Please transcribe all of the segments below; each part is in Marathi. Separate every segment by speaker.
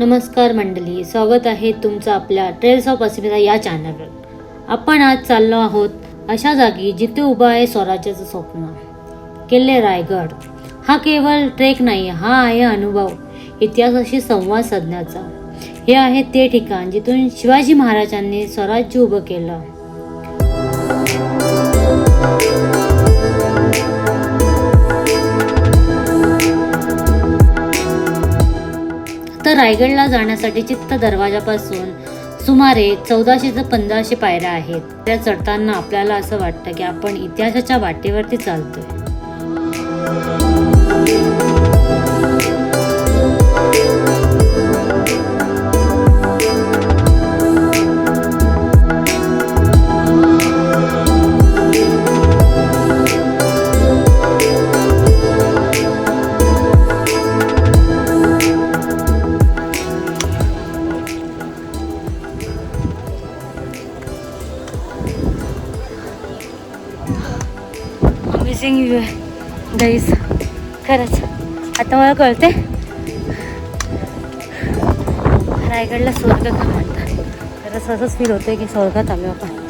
Speaker 1: नमस्कार मंडळी स्वागत आहे तुमचं आपल्या ट्रेल्स ऑफ असिमिता या चॅनलवर आपण आज चाललो आहोत अशा जागी जिथे उभं आहे स्वराज्याचं स्वप्न. किल्ले रायगड. हा केवळ ट्रेक नाही हा आहे अनुभव इतिहासाशी संवाद साधण्याचा. हे आहे ते ठिकाण जिथून शिवाजी महाराजांनी स्वराज्य उभं केलं. तर रायगडला जाण्यासाठी चित्त दरवाजापासून सुमारे चौदाशे ते पंधराशे पायऱ्या आहेत. त्या चढताना आपल्याला असं वाटतं की आपण इतिहासाच्या वाटेवरती चालतोय. अमेझिंग व्ह्यू आहे गाईज खरंच. आता मला कळते रायगडला स्वर्ग का म्हणतात. खरंच असंच फील होतं की स्वर्गात आलो आपण.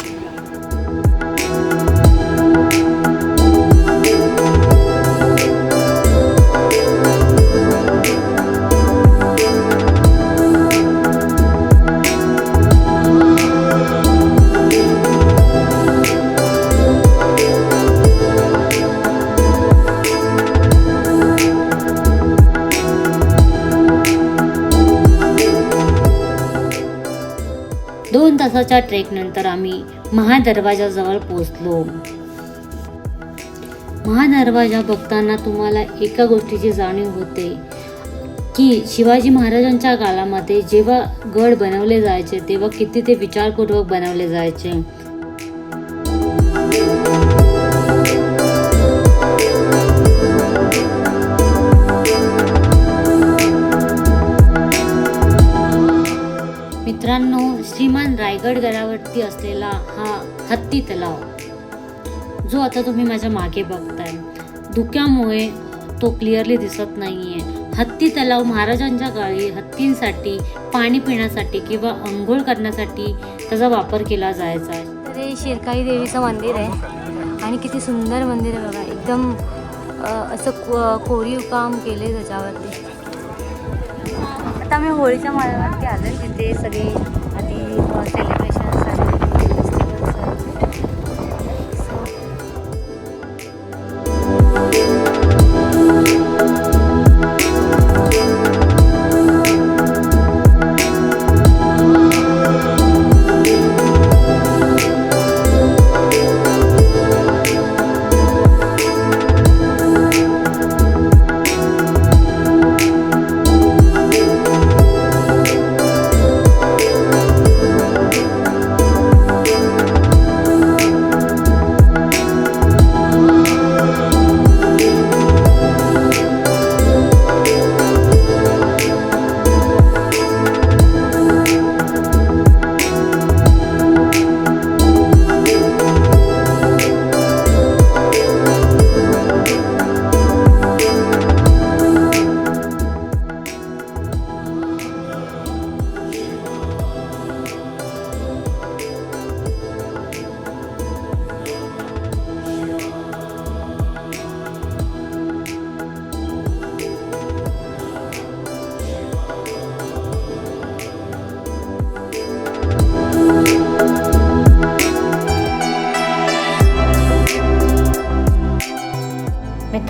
Speaker 1: तासाच्या ट्रेकनंतर आम्ही महादरवाजाजवळ पोहोचलो. महादरवाजा बघताना तुम्हाला एका गोष्टीची जाणीव होते की शिवाजी महाराजांच्या काळामध्ये जेव्हा गड बनवले जायचे तेव्हा किती ते विचारपूर्वक बनवले जायचे. मित्रांनो श्रीमान रायगड गडावरती असलेला हा हत्ती तलाव जो आता तुम्ही माझ्या मागे बघताय. धुक्यामुळे तो क्लिअरली दिसत नाहीये. हत्ती तलाव महाराजांच्या काळी हत्तींसाठी पाणी पिण्यासाठी किंवा अंघोळ करण्यासाठी त्याचा वापर केला जायचा. तर हे शिरकाई देवीचं मंदिर आहे. आणि किती सुंदर मंदिर आहे बघा. एकदम असं को कोरीव काम केले त्याच्यावरती. आता मी होळीच्या माळावरती आलो तिथे सगळे आधी सेलिब्रेशन्स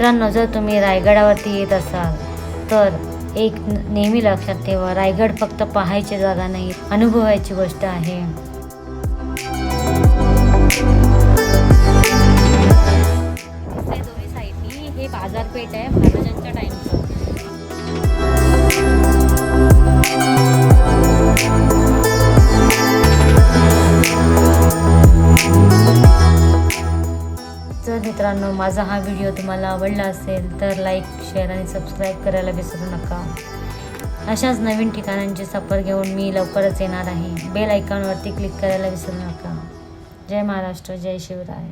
Speaker 1: मित्रांनो जर तुम्ही रायगडावरती येत असाल तर एक नेहमी लक्षात ठेवा रायगड फक्त पाहायची जागा नाही अनुभवायची गोष्ट आहे. दोन्ही साईडनी हे बाजारपेठ आहे महाराजांच्या टाईमचं मित्रांनो माझा हा व्हिडिओ तुम्हाला आवडला असेल तर लाईक शेअर आणि सबस्क्राईब करायला विसरू नका. अशाच नवीन ठिकाणांची सफर घेऊन मी लवकरच येणार आहे. बेल आयकॉनवरती क्लिक करायला विसरू नका. जय महाराष्ट्र जय शिवराय.